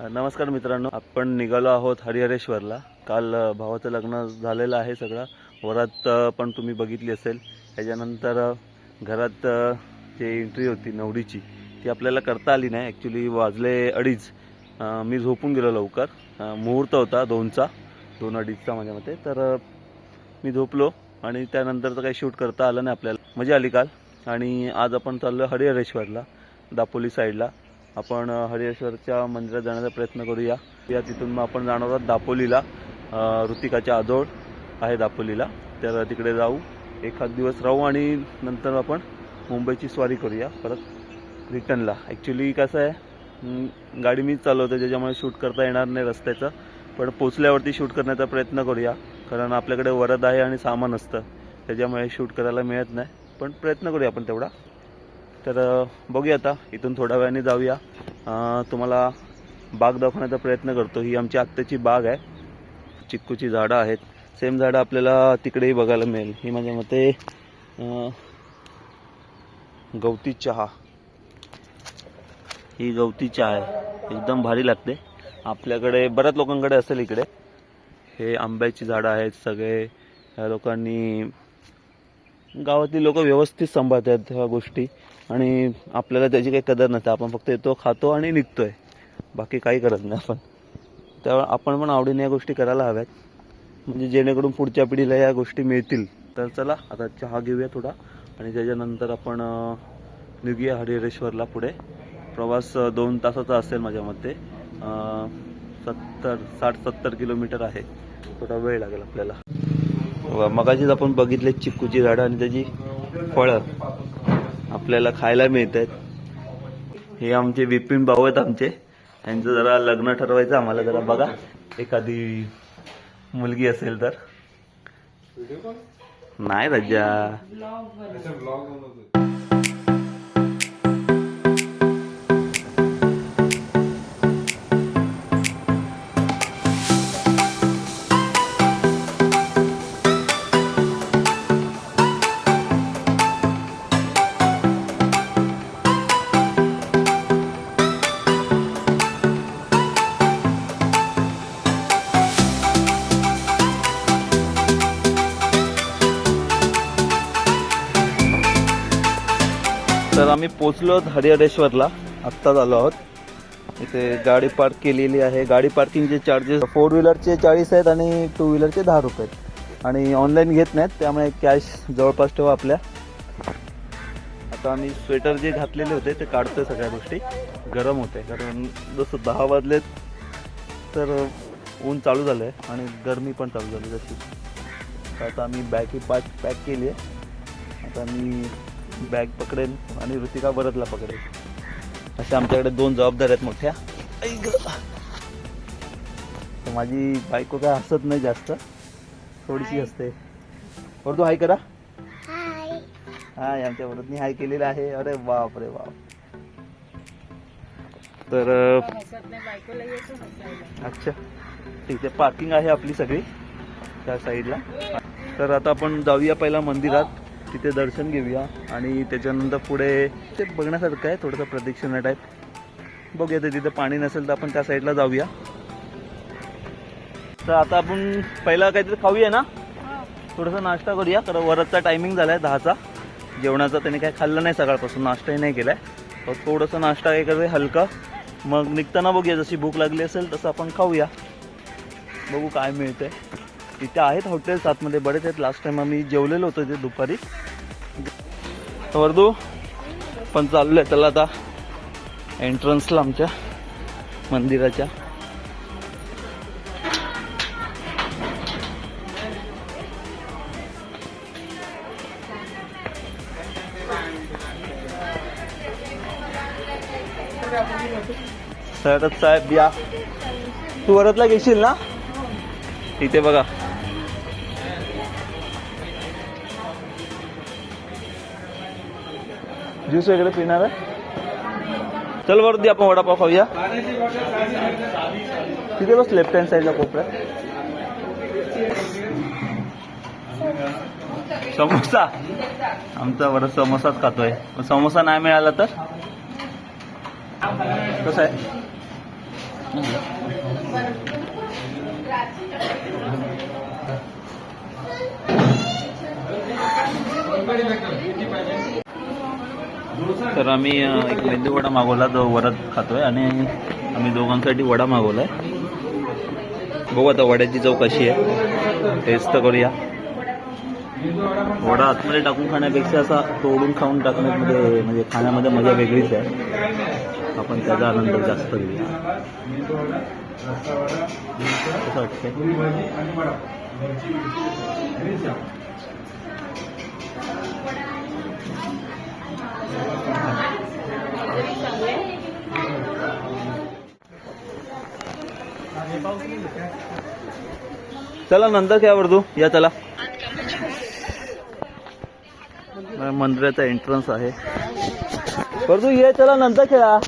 नमस्कार मित्रांनो आपण निघालो आहोत हरिहरेश्वरला. काल भावाचं लग्न झालेलं आहे सगळं. वरात पण तुम्ही बघितली असेल. त्याच्यानंतर घरात जे एंट्री होती नवरीची ती आपल्याला करता आली नाही. ॲक्च्युली वाजले अडीच. मी झोपून गेलो लवकर. मुहूर्त होता दोनचा दोन अडीचचा माझ्या मते. तर मी झोपलो आणि त्यानंतर तर काही शूट करता आलं नाही आपल्याला. मजा आली काल. आणि आज आपण चाललो हरिहरेश्वरला दापोली साईडला. आपण अ, हरिहरेश्वरच्या मंदिरात जाण्याचा प्रयत्न करूया. या तिथून मग आपण जाणार आहोत दापोलीला. ऋतिकाच्या आजोळ आहे दापोलीला. तर तिकडे जाऊ. एखाद दिवस राहू आणि नंतर आपण मुंबईची स्वारी करूया. परत रिटर्नला. ॲक्च्युली कसं आहे गाडी मीच चालवते ज्याच्यामुळे शूट करता येणार नाही रस्त्याचं. पण पोचल्यावरती शूट करण्याचा प्रयत्न करूया. कारण आपल्याकडे वरद आहे आणि सामान असतं. त्याच्यामुळे शूट करायला मिळत नाही. पण प्रयत्न करूया आपण तेवढा. तर बघूया आता. इथून थोड्या वेळाने जाऊया. तुम्हाला बाग दाखवण्याचा प्रयत्न करतो. ही आमची आत्ताची बाग आहे. चिक्कूची झाडं आहेत. सेम झाडं आपल्याला तिकडेही बघायला मिळेल. ही माझ्या मते गवती चहा. ही गवती चहा आहे. एकदम भारी लागते. आपल्याकडे बऱ्याच लोकांकडे असेल इकडे. हे आंब्याची झाडं आहेत सगळे. ह्या लोकांनी गावातली लोक व्यवस्थित सांभाळतात ह्या गोष्टी. आणि आपल्याला त्याची काही कदर नसते. आपण फक्त येतो खातो आणि निघतोय. बाकी काही करत नाही आपण. त्यामुळे आपण पण आवडीने या गोष्टी करायला हव्यात. म्हणजे जेणेकरून पुढच्या पिढीला या गोष्टी मिळतील. तर चला आता चहा घेऊया थोडा. आणि त्याच्यानंतर आपण निघूया हरिहरेश्वरला पुढे. प्रवास दोन तासाचा असेल माझ्या मते. सत्तर साठ सत्तर किलोमीटर आहे. थोडा वेळ लागेल आपल्याला. मगाशीच आपण बघितले चिक्कूची झाडं आणि त्याची फळं. आपल्याला खायला मिळत आहेत हे आमचे विपिन भाऊ आहेत आमचे. यांचं जरा लग्न ठरवायचं आम्हाला जरा बघा. एखादी मुलगी असेल तर. नाही रजा तर आम्ही पोचलो हरिहरेश्वरला. आत्ताच आलो आहोत. इथे गाडी पार्क केलेली आहे. गाडी पार्किंगचे चार्जेस फोर व्हीलरचे चाळीस आहेत आणि टू व्हीलरचे दहा रुपये आहेत. आणि ऑनलाईन घेत नाहीत त्यामुळे कॅश जवळपास ठेवा आपल्या. आता आम्ही स्वेटर जे घातलेले होते ते काढतोय सगळ्या गोष्टी. गरम होते कारण जसं दहा वाजलेत तर ऊन चालू झालं आहे आणि गरमी पण चालू झाली जशी. तर आता आम्ही बॅग ही पॅक पॅक केली आहे. आता मी बॅग पकडेल आणि ऋतिका बरतला पकडेल. अशा आमच्याकडे दोन जबाबदाऱ्या आहेत मोठ्या. तर माझी बायको काय हसत नाही जास्त. थोडीशी हसते. वरदू हाय करा. हाय. आमच्या वरदनी हाय केलेला आहे. अरे बाप रे बाप. तर अच्छा. ठीक आहे पार्किंग आहे आपली सगळी त्या साईडला. तर आता आपण जाऊया पहिला मंदिरात. तिथे दर्शन घेऊया आणि त्याच्यानंतर पुढे ते बघण्यासारखं आहे थोडंसं प्रदक्षिणा टाईप बघूया ते तिथं पाणी नसेल तर आपण त्या साईडला जाऊया. तर आता आपण पहिला काहीतरी खाऊया ना? थोडंसं नाश्ता करूया कारण वरचा टायमिंग झाला आहे दहाचा. जेवणाचा त्याने काही खाल्लं नाही सकाळपासून नाश्ताही नाही केला आहे थोडंसं नाश्ता काय करूया हलका. मग निघताना बघूया जशी भूक लागली असेल तसं आपण खाऊया. बघू काय मिळतंय. तिथे आहेत हॉटेल्स आतमध्ये बरेच आहेत. लास्ट टाइम आम्ही जेवलेलो होतो ते दुपारी. वर्दू पण चाललो आहे त्याला आता एंट्रन्सला आमच्या मंदिराच्या. सरत साहेब या. तू वरतला घेशील ना? इथे बघा. ज्यूस वगैरे पिणार आहे? चल वरती आपण वडापाव खाऊया. तिथे बस लेफ्ट हँड साईडला कोपऱ्यात? समोसा. आमचा वडा समोसाच खातोय. समोसा नाही मिळाला तर? कसं आहे? तर आम्ही एक मेंदू वडा मागवला जो वरात खातोय आणि आम्ही दोघांसाठी वडा मागवलाय. बघू आता वड्याची चव कशी आहे. टेस्ट तर करूया. वडा आतमध्ये टाकून खाण्यापेक्षा असा तोडून खाऊन टाकण्यामध्ये म्हणजे खाण्यामध्ये मजा वेगळीच आहे. आपण त्याचा आनंद जास्त घेऊया. कसं वाटतं चला नंतर काय तू या चला. मंदिराचा एंट्रन्स आहे. वरदू ये चला नंतर खेळा.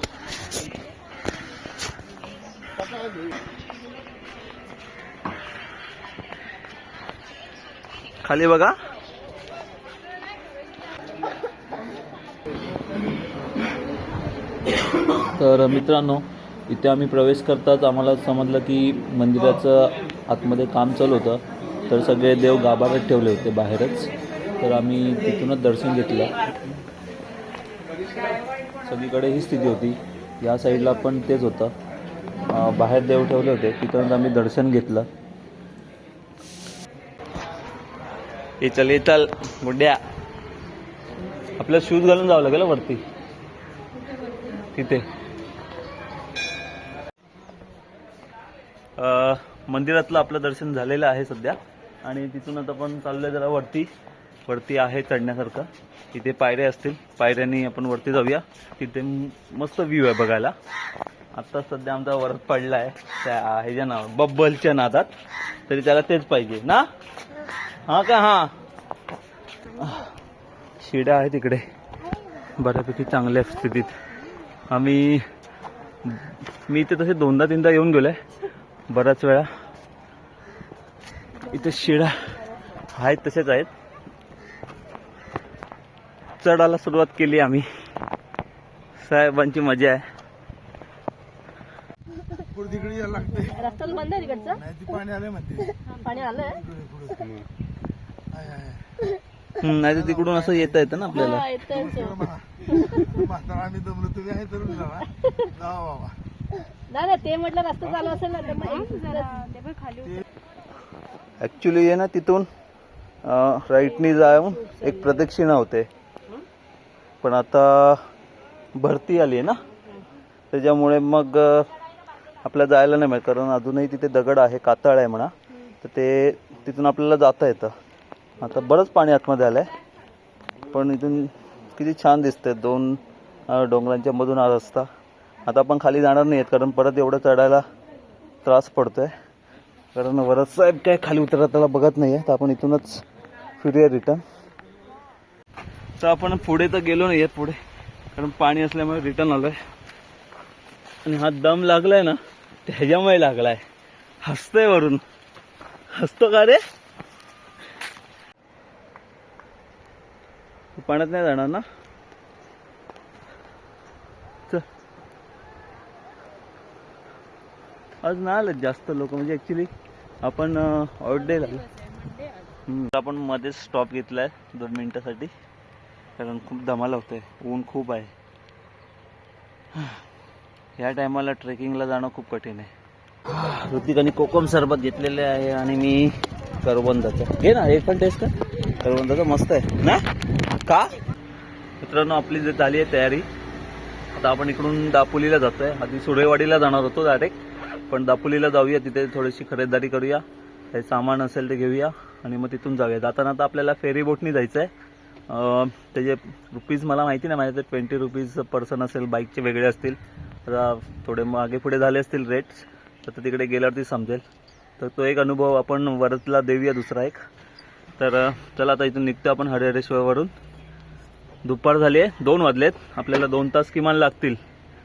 खाली बघा. तर मित्रांनो इथे आम्ही प्रवेश करताच आम्हाला समजलं की मंदिराचं आतमध्ये काम चालू होतं. तर सगळे देव गाभाऱ्यात ठेवले होते बाहेरच. तर आम्ही तिथूनच दर्शन घेतलं. सगळीकडे ही स्थिती होती. या साईडला पण तेच होतं. बाहेर देव ठेवले होते. तिथूनच आम्ही दर्शन घेतलं. ये चल ये चल बुड्या. आपल्या शूज घालून जावं लागेल वरती. तिथे. मंदिरातलं आपलं दर्शन झालेलं आहे सध्या. आणि तिथून आता आपण चाललोय जरा वरती. वरती आहे चढण्यासारखं. तिथे पायऱ्या असतील. पायऱ्यांनी आपण वरती जाऊया. तिथे मस्त व्ह्यू आहे बघायला. आता सध्या आमचा वरत पडला आहे त्या ह्याच्या नाव बब्बलच्या नादात. तरी त्याला तेच पाहिजे. ना? हा का? हा. शिड्या आहे तिकडे बऱ्यापैकी चांगल्या स्थितीत. आम्ही मी इथे तसे दोनदा तीनदा येऊन गेलो आहे बऱ्याच वेळा. इथे शिडा आहेत तसेच आहेत. चढायला सुरुवात केली आम्ही. साहेबांची मजा आहे. पुढे तिकडे यायला लागते रस्ता बंद आहे तिकडचा? नाही ती पाणी आले म्हणते. पाणी आलंय? नाही तर तिकडून असं येता येतं ना आपल्याला. येतंय तो. पुढे म्हणा. म्हातारा आम्ही दमलो. तुम्ही आहे तर जावा. जावा बाबा. नाही नाही, ते म्हटलं रस्ता चालू असेल ना तर मग एक खाली ऍक्च्युली आहे ना तिथून राईटनी जाऊन एक प्रदक्षिणा होते. पण आता भरती आली आहे ना? त्याच्यामुळे मग आपल्याला जायला नाही मिळत कारण अजूनही तिथे दगड आहे कातळ आहे म्हणा. तर ते तिथून आपल्याला जाता येतं. आता बरंच पाणी आतमध्ये आलं आहे पण इथून किती छान दिसतंय दोन डोंगरांच्या मधून हा रस्ता. आता आपण खाली जाणार नाही आहेत कारण परत एवढं चढायला त्रास पडतोय. कारण वरद साहेब काय खाली उतरत त्याला बघत नाहीये तर आपण इथूनच फिरूया रिटर्न तर आपण पुढे तर गेलो नाहीये पुढे कारण पाणी असल्यामुळे रिटर्न आलोय. आणि हा दम लागलाय ना ते ह्याच्यामुळे लागलाय. हसतोय वरून. हसतो का रे? पाण्यात नाही जाणार ना? आज नाही आलं जास्त लोक. म्हणजे ऍक्च्युली आपण आउट डे लागलो हम्म, आपण मध्येच स्टॉप घेतलाय दोन मिनिटासाठी. कारण खूप धमाला होतोय. ऊन खूप आहे. ह्या टायमाला ट्रेकिंगला जाणं खूप कठीण आहे. ऋतिकाने कोकम सरबत घेतलेले आहे आणि मी करवंदाचं. घे ना एक पण टेस्ट कर. करवंदाचं मस्त आहे. ना? का? मित्रांनो आपली जे झाली आहे तयारी आता आपण इकडून दापोलीला जातोय. आधी सुरेवाडीला जाणार होतो डायरेक्ट पण दापोलीला जाऊया तिथे थोडीशी खरेदीदारी करूया. काही सामान असेल ते घेऊया आणि मग तिथून जाऊया. जाताना तर आपल्याला फेरी बोटनी जायचं आहे त्याचे रुपीज मला माहिती नाही माझ्या ट्वेंटी रुपीज पर्सन असेल बाईकचे वेगळे असतील. आता थोडे मागे पुढे झाले असतील रेट्स तर तिकडे गेल्यावरती समजेल. तर तो एक अनुभव आपण वरतला देऊया दुसरा एक. तर चला आता इथून निघतो आपण हरिहरेश्वरवरून दुपार झाली आहे दोन वाजलेत. आपल्याला दोन तास किमान लागतील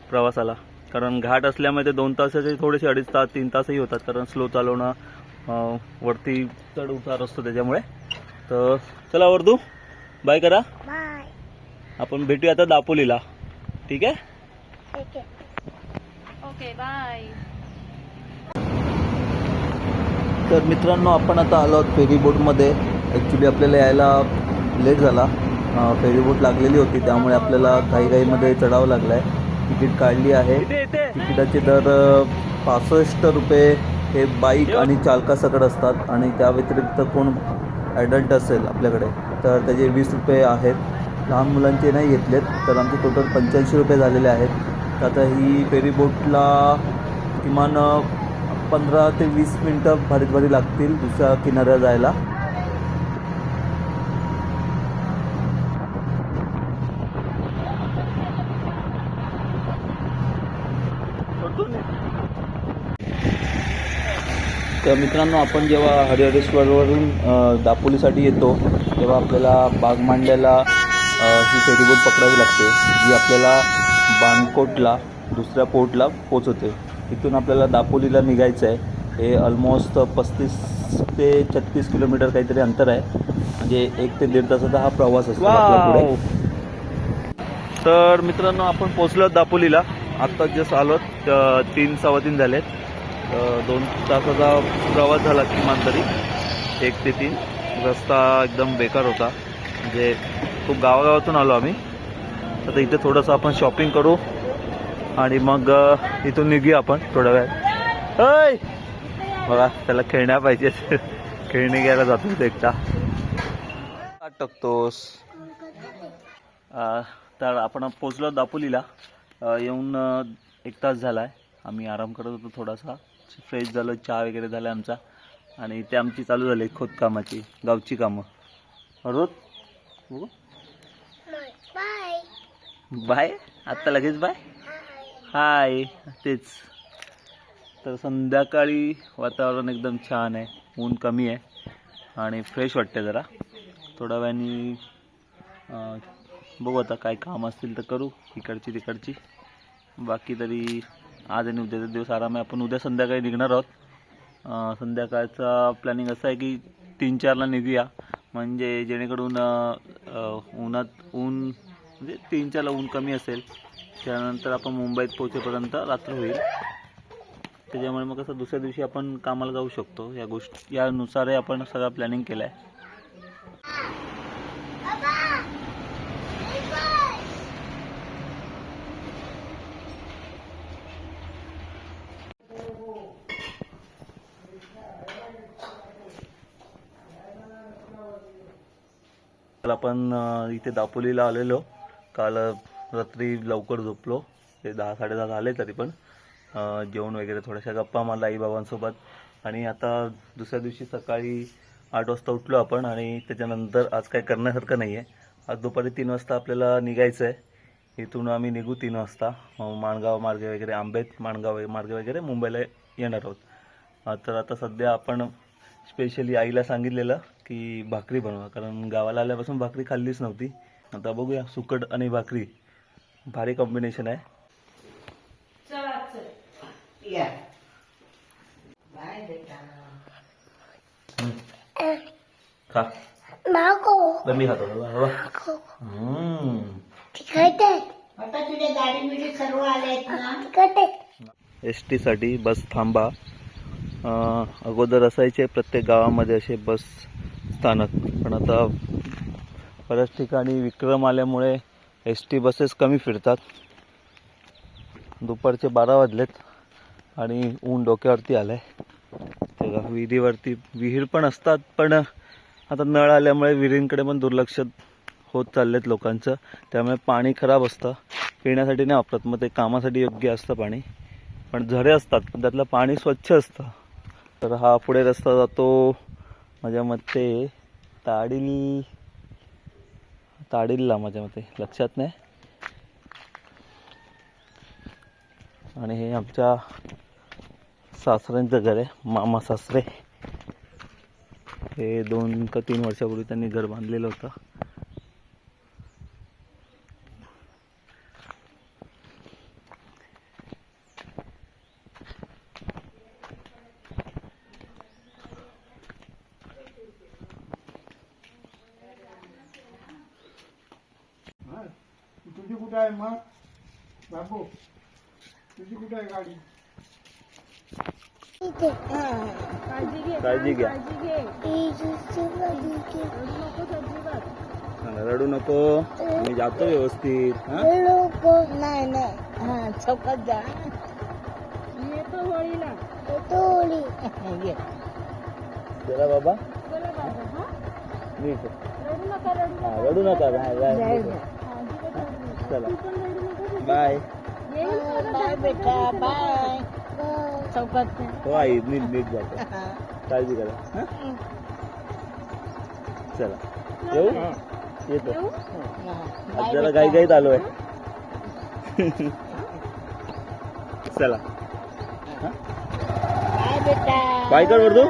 प्रवासाला. कारण घाट असल्यामुळे ते दोन तासाचे थोडेसे अडीच तास तीन तासही होतात. कारण स्लो चालवणं वरती चढ उतार असतो त्याच्यामुळे. तर चला वर्दू. बाय करा. बाय आपण भेटूया आता दापोलीला. ठीक आहे? ओके बाय तर मित्रांनो आपण आता आलो आहोत फेरी बोटमध्ये ॲक्च्युली आपल्याला यायला लेट झाला. फेरी बोट लागलेली होती त्यामुळे आपल्याला घाईघाईमध्ये चढावं लागलं आहे तिकीट काढली आहे. तिकिटाचे दर पासष्ट रुपये हे बाईक आणि चालकासकट असतात आणि त्या व्यतिरिक्त कोण ॲडल्ट असेल आपल्याकडे तर त्याचे वीस रुपये आहेत. लहान मुलांचे नाही घेतलेत तर आमचे टोटल पंच्याऐंशी रुपये झालेले आहेत. तर आता ही फेरी बोटला किमान पंधरा ते वीस मिनटं भारीत भारी लागतील दुसऱ्या किनाऱ्या जायला. तर मित्रांनो आपण जेव्हा हरिहरेश्वरवरून दापोलीसाठी येतो तेव्हा आपल्याला बागमांड्याला ही फेरीबोट पकडावी लागते जी आपल्याला बाणकोटला दुसऱ्या पोर्टला पोचवते इथून आपल्याला दापोलीला निघायचं आहे. हे ऑलमोस्ट पस्तीस ते छत्तीस किलोमीटर काहीतरी अंतर आहे. म्हणजे एक ते दीड तासाचा हा प्रवास असतो पुढे. तर मित्रांनो आपण पोचलो दापोलीला. आत्ता जस्ट आलो तीन सव्वा तीन झालेत. दोन तासाचा प्रवास झाला किमान तरी. एक ते तीन. रस्ता एकदम बेकार होता. म्हणजे खूप गावागावातून आलो आम्ही. आता इथे थोडंसं आपण शॉपिंग करू आणि मग इथून निघूया आपण थोड्या वेळात अय बघा त्याला खेळण्या पाहिजे. खेळणी घ्यायला जातो इथे एकटा. टाकतोस. तर आपण पोचलो दापोलीला. येऊन एक तास झाला आहे आम्ही आराम करत होतो थोडासा. फ्रेश झालो चहा वगैरे झाला आमचा. आणि ते आमची चालू झाली खोदकामाची गावची कामं. रोज बघू. बाय. आत्ता लगेच बाय? हाय तेच. तर संध्याकाळी वातावरण एकदम छान आहे ऊन कमी आहे आणि फ्रेश वाटते जरा. थोड्या वेळाने बघू आता काय काम असतील तर करू इकडची तिकडची. बाकी तरी आज आणि उद्याचा दिवस आराम आहे. आपण उद्या संध्याकाळी निघणार आहोत. संध्याकाळचा प्लॅनिंग असं आहे की तीन चारला निघूया. म्हणजे जेणेकरून उन्हात ऊन म्हणजे तीन चारला ऊन कमी असेल. त्यानंतर आपण मुंबईत पोहोचेपर्यंत रात्र होईल. त्याच्यामुळे मग कसं दुसऱ्या दिवशी आपण कामाला जाऊ शकतो या गोष्टी यानुसारही आपण सगळा प्लॅनिंग केलं आहे काल आपण इथे दापोलीला आलेलो. काल रात्री लवकर झोपलो. ते दहा साडेदहा झाले तरी पण. जेवण वगैरे थोड्याशा गप्पा मारला आईबाबांसोबत. आणि आता दुसऱ्या दिवशी सकाळी आठ वाजता उठलो आपण आणि त्याच्यानंतर आज काय करण्यासारखं नाही आहे आज दुपारी तीन वाजता आपल्याला निघायचं आहे इथून आम्ही निघू तीन वाजता. माणगाव मार्गे वगैरे आंबेत माणगाव मार्गे वगैरे मुंबईला येणार आहोत. तर आता सध्या आपण स्पेशली आईला सांगितलेलं की भाकरी बनवा. कारण गावाला आल्यापासून भाकरी खाल्लीच नव्हती. आता बघूया सुकट आणि भाकरी. भारी कॉम्बिनेशन आहे. खा. मी खातो. एस टीसाठी बस थांबा. अगोदर असायचे प्रत्येक गावामध्ये असे बस स्थानक. पण आता बऱ्याच ठिकाणी विक्रम आल्यामुळे एस टी बसेस कमी फिरतात. दुपारचे बारा वाजलेत आणि ऊन डोक्यावरती आलं आहे तेव्हा विहिरीवरती विहीर पण असतात पण आता नळ आल्यामुळे विहिरींकडे पण दुर्लक्ष होत चाललेत लोकांचं. त्यामुळे पाणी खराब असतं. पिण्यासाठी नाही वापरत मग ते कामासाठी योग्य असतं पाणी. पण झरे असतात पण त्यातलं पाणी स्वच्छ असतं. तर हा पुढे रस्ता जातो माझ्या मते ताडील ताडीलला माझ्या मते लक्षात नाही. आणि हे आमच्या सासऱ्यांचं घर आहे मामा सासरे. हे दोन का तीन वर्षापूर्वी त्यांनी घर बांधलेलं होतं. कुठे आहे मग? बाबू तुझी कुठे आहे गाडी? काळजी घे काळजी घ्या. काळजी घे. रडू नकोस अजिबात. हा, रडू नको. मी जातो व्यवस्थित हा? नाही नाही. हा चौकात जा. मी येतो होळीला. तोडी ये. चला बाबा. चला बाबा हा? मी येतो. रडू नका रडू हा, नका. रडू नका. बाय बाय अजिबात चला. बाय बाय बेटा. बाय चौकात हो आई नीट नीट जातो. काळजी करा. हा? चला. येऊ? येतो? आज जरा गाई गाईत आलोय. चला. बाय बेटा. बाय कर वरदू.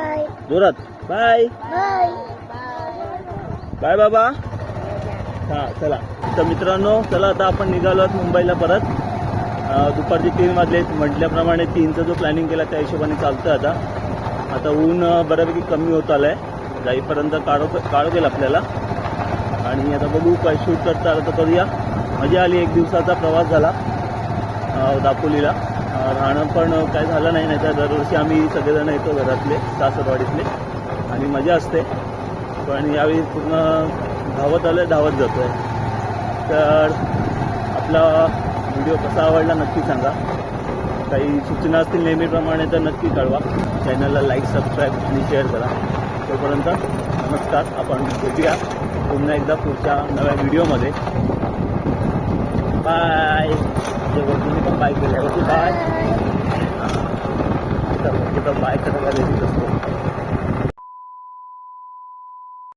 जोरात. बाय बाय बाय बाबा. हा चला. तर मित्रांनो चला आता आपण निघालो आहोत मुंबईला परत. दुपारची दुपारचे तीन वाजले. म्हटल्याप्रमाणे तीनचा जो प्लॅनिंग केला त्या हिशोबाने चालतं आता. आता ऊन बऱ्यापैकी कमी होत आलंय. जाईपर्यंत काढो काढो आपल्याला. आणि आता बघू काय शूट करता आलं तर करूया. मजा आली एक दिवसाचा प्रवास झाला दापोलीला. राहणं पण काय झालं नाही नाही तर दरवर्षी आम्ही सगळेजण येतो घरातले सासरवाडीतले. आणि मजा असते. पण यावेळी पूर्ण धावत आलं धावत जातोय. तर आपला व्हिडिओ कसा आवडला नक्की सांगा. काही सूचना असतील नेहमीप्रमाणे तर नक्की कळवा. चॅनलला लाईक सबस्क्राईब आणि शेअर करा. तोपर्यंत नमस्कार. आपण भेटूया पुन्हा एकदा पुढच्या नव्या व्हिडिओमध्ये बाय वरती पण बाय केल्यावरती बाय तर बाय करायला असतो